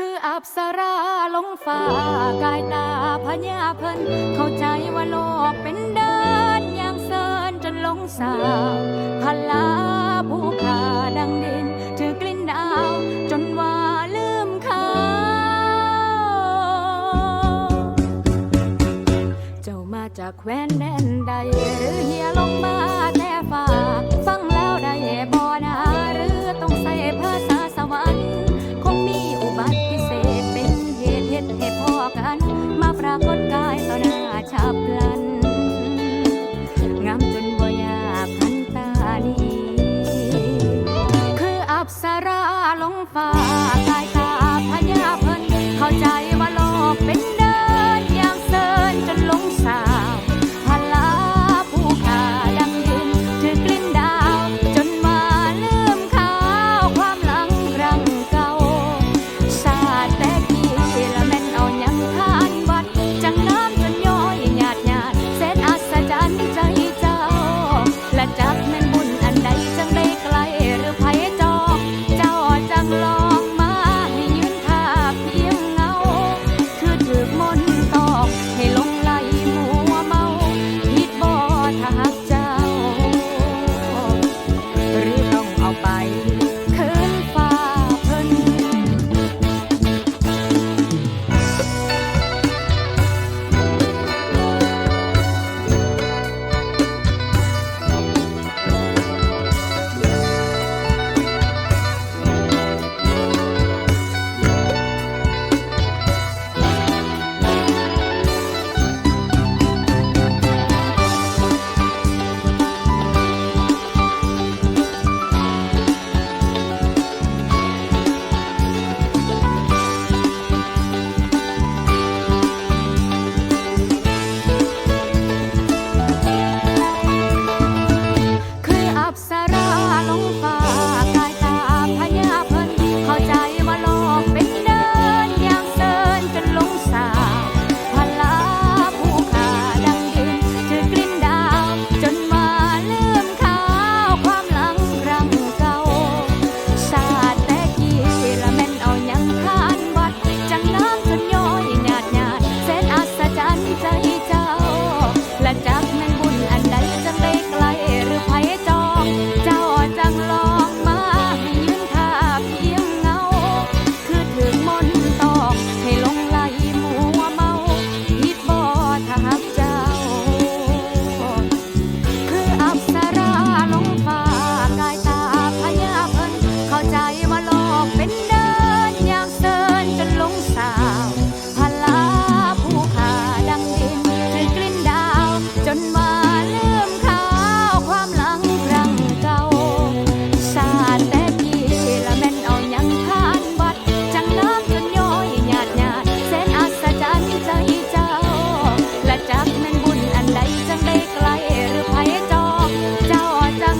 คืออับสราลงฟ้ากายตาพญาเพิ่น เข้าใจว่าโลกเป็นเดินอย่างเซินจนหลงสาวพลาผู้ขาดังดิน ถือกลิ่นดาวจนว่าลืมเขาเจ้ามาจากแคว้นแด ฟ้ากายตาพญาเพิ่นเข้าใจ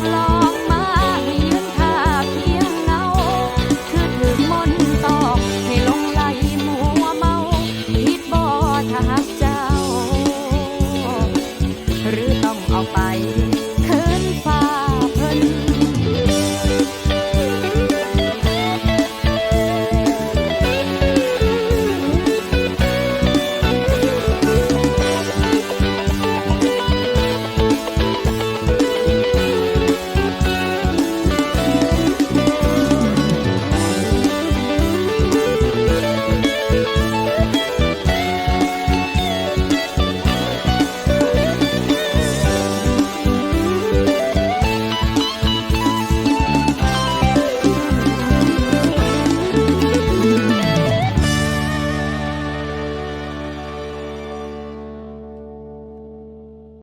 love.